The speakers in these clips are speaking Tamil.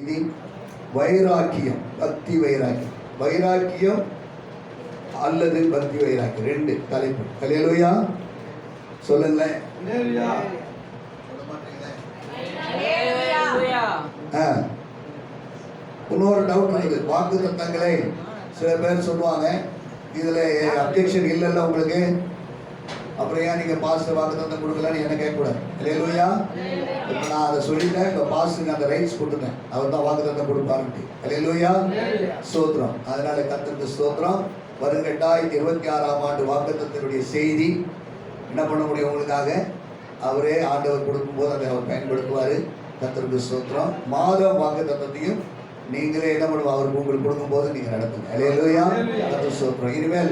இது வைராக்கியம் பக்தி வைராக்கியம். வைராக்கியம் அல்லது பக்தி வைராக்கியம். ரெண்டு தலைப்பு. கலையலுயா சொல்லுங்களேன். இன்னொரு டவுட் இருக்குது வாக்கு தத்தங்களை சில பேர் சொல்லுவாங்க இதில் அப்ஜெக்ஷன் இல்லைல்ல உங்களுக்கு? அப்புறம் ஏன் நீங்கள் பாஸ்டர் வாக்கு தத்தம் கொடுக்கலன்னு என்ன கேட்கக்கூடாது. இல்லையா இப்போ நான் அதை சொல்லிட்டேன். இப்போ பாஸ்டருக்கு அந்த ரைட்ஸ் கொடுத்துட்டேன் அவர் தான் வாக்கு தத்தம் கொடுப்பாருன்ட்டு. இல்லையா ஸ்தோத்திரம். அதனால கத்திற்கு ஸ்தோத்திரம். வரும் ரெண்டாயிரத்தி இருபத்தி ஆறாம் ஆண்டு வாக்குத்தத்தினுடைய செய்தி என்ன பண்ண முடியும் உங்களுக்காக? அவரே ஆண்டவர் கொடுக்கும்போது அதை அவர் பயன்படுத்துவார். கத்திற்கு ஸ்தோத்திரம். மாதம் வாக்கு தத்தத்தையும் நீங்களே என்ன பண்ணுவோம் அவருக்கு உங்களுக்கு கொடுக்கும்போது நீங்கள் நடத்துங்க. அலையலூயா கத்திர ஸ்தோத்திரம். இனிமேல்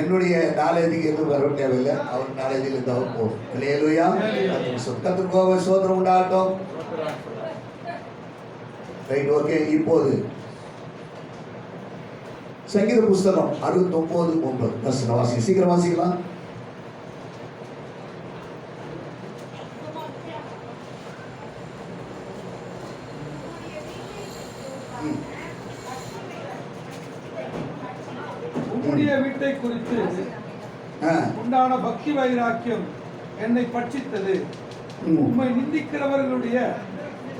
என்னுடைய நாலேஜுக்கு எதுவும் வர தேவையில்லை. அவர் நாலேஜில் இருந்தாலும் போகும் இல்லையா சொத்தத்துக்கு கோவை சோதனை உண்டாகட்டும். ரைட் ஓகே இப்போது. சங்கீத புஸ்தகம் அறுபத்தி ஒன்பது. ஒன்பது வசனம் சீக்கிரம் வாசிக்கலாம். உம்முடைய வீட்டை குறித்து உண்டான பக்தி வைராக்கியம் என்னை பட்சித்தது ம். உம்மை நிந்திக்கிறவர்களுடைய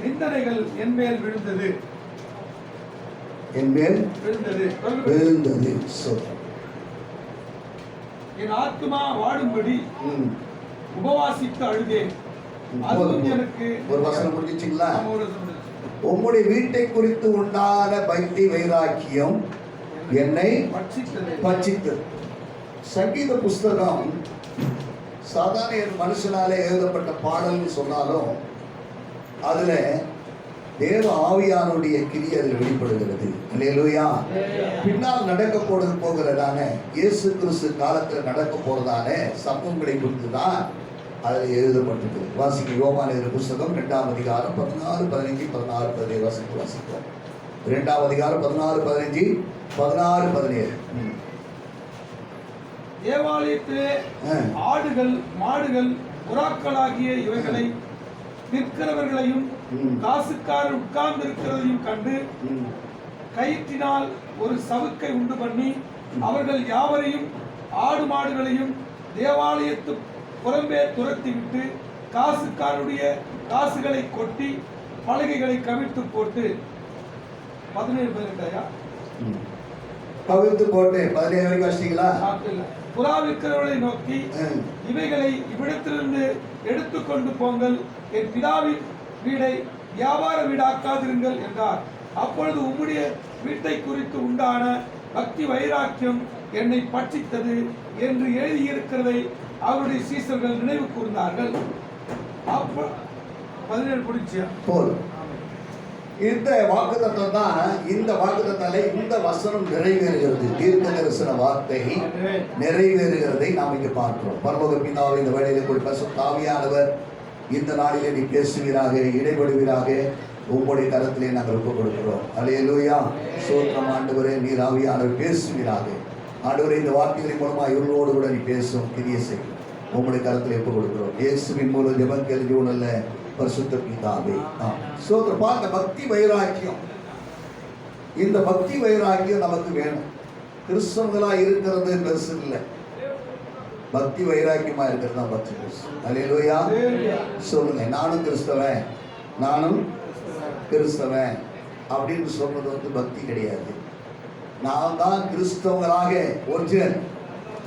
நிந்தனைகள் என் மேல் விழுந்தது என் மேல் விழுந்தது. விழுந்தது. என் ஆத்மா வாடும்படி. உபவாசித்து அழுதேன். எனக்கு ஒரு வசனம் முடிஞ்சிச்சிங்களா. உம்முடைய வீட்டை குறித்து உண்டான பக்தி வைராக்கியம் என்னை பட்சித்தது. சங்கீத புஸ்தகம் சாதாரண மனுஷனாலே எழுதப்பட்ட பாடல்னு சொன்னாலும் அதுல தேவ ஆவியானுடைய கிரியை அதில் வெளிப்படுகிறது. அல்லேலூயா. பின்னால் நடக்க போறது போகிறதான இயேசு கிறிஸ்து காலத்தில் நடக்க போறதான சம்பவங்களை குறித்து தான் அதில் எழுதப்பட்டிருக்குது. வாசிக்க எழுதிய புஸ்தகம் ரெண்டாம் அதிகாரம் பதினாறு பதினஞ்சு பதினாறு பதினேழு. வாசிக்க வாசிப்போம் ரெண்டாம் அதிகாரம் பதினாறு பதினஞ்சு பதினாறு பதினேழு. தேவாலயத்திலே. ஆடுகள் மாடுகள் புறாக்களாகிய இவைகளை நிற்கிறவர்களையும் ம். காசுக்காரர் உட்கார்ந்து இருக்கிறதையும் கண்டு. கயிற்றினால் ஒரு சவுக்கை உண்டு பண்ணி அவர்கள் யாவரையும் ஆடு மாடுகளையும் தேவாலயத்து புறம்பே துரத்தி விட்டு காசுக்காரருடைய காசுகளை கொட்டி பலகைகளை கவிழ்த்து போட்டு பதினேழு பதினெட்டாயா ம். கவிழ்த்து போட்டு பதினேழு வரைக்கும் வச்சிட்டீங்களா புறா விற்கிறவர்களை நோக்கி. இவைகளை இவ்விடத்திலிருந்து எடுத்துக்கொண்டு போங்கள். என் பிதாவின் வீடை வியாபார வீடாக்காதிருங்கள் என்றார். அப்பொழுது உம்முடைய வீட்டை குறித்து உண்டான பக்தி வைராக்கியம் என்னை பட்சித்தது என்று எழுதியிருக்கிறதை அவருடைய சீசர்கள் நினைவு கூர்ந்தார்கள். அப்ப பதினேழு பிடிச்சியா? போதும். இந்த வாக்குத்தத்தம் தான் இந்த வாக்குத்தத்தாலே இந்த வசனம் நிறைவேறுகிறது. தீர்க்க தரிசன வார்த்தை நிறைவேறுகிறதை நாம் இங்கே பார்க்கிறோம். பரமக பிதாவை இந்த வேளையிலே கூட பசும் தாவியானவர் இந்த நாளிலே நீ பேசுவீராக இடைபடுவீராக. உங்களுடைய கரத்திலே நாங்கள் ஒப்புக் கொடுக்கிறோம். அலையலூயா சோத்திரம் ஆண்டவரே நீர் ஆவியானவர் பேசுவீராக. ஆண்டவரே இந்த வார்த்தைகளின் மூலமா இவர்களோடு கூட நீ பேசும். கிரிய செய்யும். உங்களுடைய கரத்தில் ஒப்புக் கொடுக்கிறோம். இயேசுவின் மூலம் ஜெபம் கேள்வி உணர்ல பரிசுத்த பிதாவே. ஆம். இந்த பக்தி வைராக்கியம். இந்த பக்தி வைராக்கியம் நமக்கு வேணும். கிறிஸ்தவங்களா இருக்கிறது பெருசு இல்லை. பக்தி வைராக்கியமா இருக்கிறது தான் பக்தி பெருசு. அலையிலோயா சொல்லுங்க நானும் கிறிஸ்தவன். நானும் கிறிஸ்தவன். அப்படின்னு சொல்றது வந்து பக்தி கிடையாது. நான் தான் கிறிஸ்தவங்களாக ஒரிஜினல்.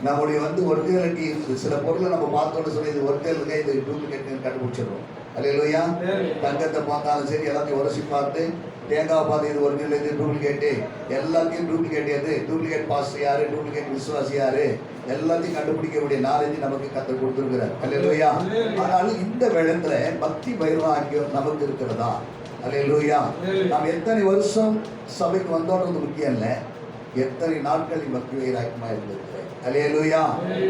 நம்முடைய வந்து ஒரிஜினாலிட்டி சில பொருளை நம்ம பார்த்தோன்னு சொல்லி இது ஒரிஜினல் இது டூப்ளிகேட் கண்டுபிடிச்சிடுறோம். அல்லையா தங்கத்தை பார்த்தாலும் சரி எல்லாத்தையும் உரசி பார்த்து தேங்காய் பார்த்து இது ஒரிஜினல் இது டூப்ளிகேட்டு எல்லாத்தையும் டூப்ளிகேட் எது? டூப்ளிகேட் பாஸ் யாரு? டூப்ளிகேட் விசுவாசி யாரு? எல்லாத்தையும் கண்டுபிடிக்கக்கூடிய நாலேஜ் நமக்கு கத்து கொடுத்துருக்கிறார். அல்லையா ஆனாலும் இந்த வேளத்துல பக்தி வைராக்கியம் நமக்கு இருக்கிறதா? அல்லையா நாம் எத்தனை வருஷம் சபைக்கு வந்தோன்றது முக்கியம் இல்லை. எத்தனை நாட்கள் நீ பக்தி வைராக்கியமா இருந்திருக்கிறேன் அல்லையா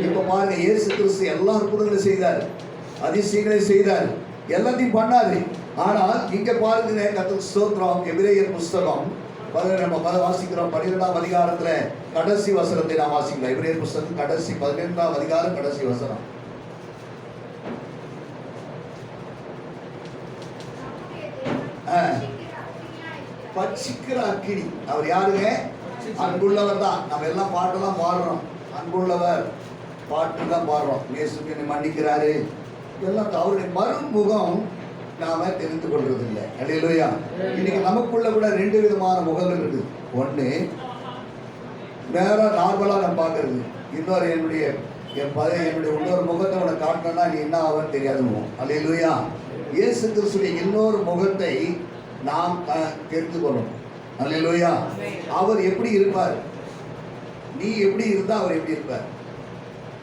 இப்ப பாருங்க இயேசு கிறிஸ்து எல்லா அற்புதங்களும் செய்தார். அதிசயங்களை செய்தார். எல்லாத்தையும் பண்ணாரு ஆனால் இங்கே பாருங்க கத்து ஸ்தோத்திரம் எபிரேயர் புஸ்தகம். நம்ம பத வாசிக்கிறோம் பன்னிரெண்டாம் அதிகாரத்தில் கடைசி வசனத்தை நான் வாசிக்கிறோம் எபிரேயர் புஸ்தகம் கடைசி பதினெண்டாம் அதிகாரம் கடைசி வசனம். பச்சிக்கிற அக்கினி. அவர் யாருங்க? அன்புள்ளவர் தான். நம்ம எல்லாம் பாட்டெல்லாம் பாடுறோம். அன்புள்ளவர். பாட்டு தான் பாடுறோம். இயேசு மன்னிக்கிறாரு. இதெல்லாம் அவருடைய மறுமுகம் நாம தெரிந்து கொள்றது இல்லை அல்லையா இன்னைக்கு நமக்குள்ள கூட ரெண்டு விதமான முகங்கள் இருக்குது ஒண்ணு நேரா நார்மலா நான் பார்க்கறது. இன்னொரு என்னுடைய என் பழைய என்னுடைய இன்னொரு முகத்தை உனக்கு காட்டணும்னா நீ என்ன ஆவன்னு தெரியாதுமோ? அல்லையா இயேசு கிறிஸ்துடைய இன்னொரு முகத்தை நாம் தெரிந்து கொள்ளணும். அல்லையா அவர் எப்படி இருப்பார்? நீ எப்படி இருந்தா அவர் எப்படி இருப்பார்?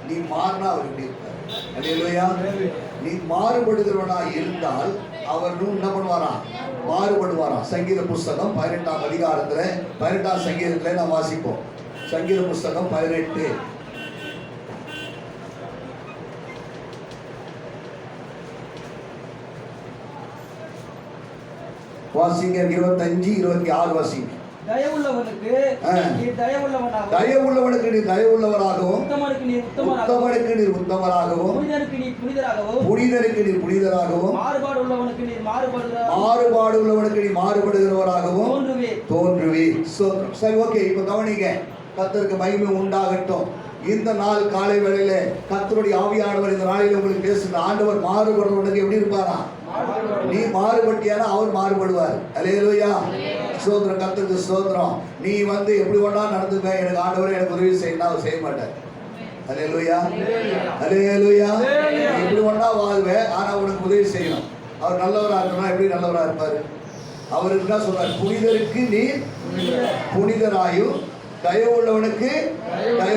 நீ மாறினா அவர் எப்படி இருப்பார்? அடையலையா நீ மாறுபடுகிறவனா இருந்தால் அவர் இன்னும் என்ன பண்ணுவாராம் மாறுபடுவாராம் சங்கீத புஸ்தகம் பதினெட்டாம் அதிகாரத்தில் பதினெட்டாம் சங்கீதத்துல நாம் வாசிப்போம். சங்கீத புஸ்தகம் பதினெட்டு. வாசிங்க இருபத்தஞ்சு இருபத்தி ஆறு வாசிங்க. தயவுள்ளவனுக்கு நீ தயவுள்ளவராகவும் உத்தமனுக்கு நீர் உத்தமராகவும் நீர் புனிதராகவும் மாறுபாடு உள்ளவனுக்கு நீர் மாறுபடுகிற மாறுபாடு உள்ளவனுக்கு நீ மாறுபடுகிறவராகவும் தோன்றுவே. சரி ஓகே இப்ப கவனிங்க. கத்தருக்கு மகிமை உண்டாகட்டும். இந்த நாள் காலை வேளையில கத்தருடைய ஆவியானவர் இந்த நாளில் உங்களுக்கு பேசுகிற ஆண்டவர் மாறுபடுறவனுக்கு எப்படி இருப்பாரா? நீ மாறுபட்டியானா அவர் மாறுபடுவார். அலேலுயா சோதரம் கத்துக்கு சோதரம் நீ வந்து எப்படி ஒன்றா நடந்துப்ப. எனக்கு ஆண்டவரே எனக்கு உதவி செய்யணும் அவர் செய்ய மாட்டார். அலேலுயா அலே லூயா எப்படி ஒன்றா வாழ்வேன் ஆனா உனக்கு உதவி செய்யணும். அவர் நல்லவரா இருக்கணும் எப்படி நல்லவரா இருப்பாரு? அவர் என்ன சொல்றார்? புனிதருக்கு நீ புனிதராயும் தயவுள்ளவனுக்கு தயவு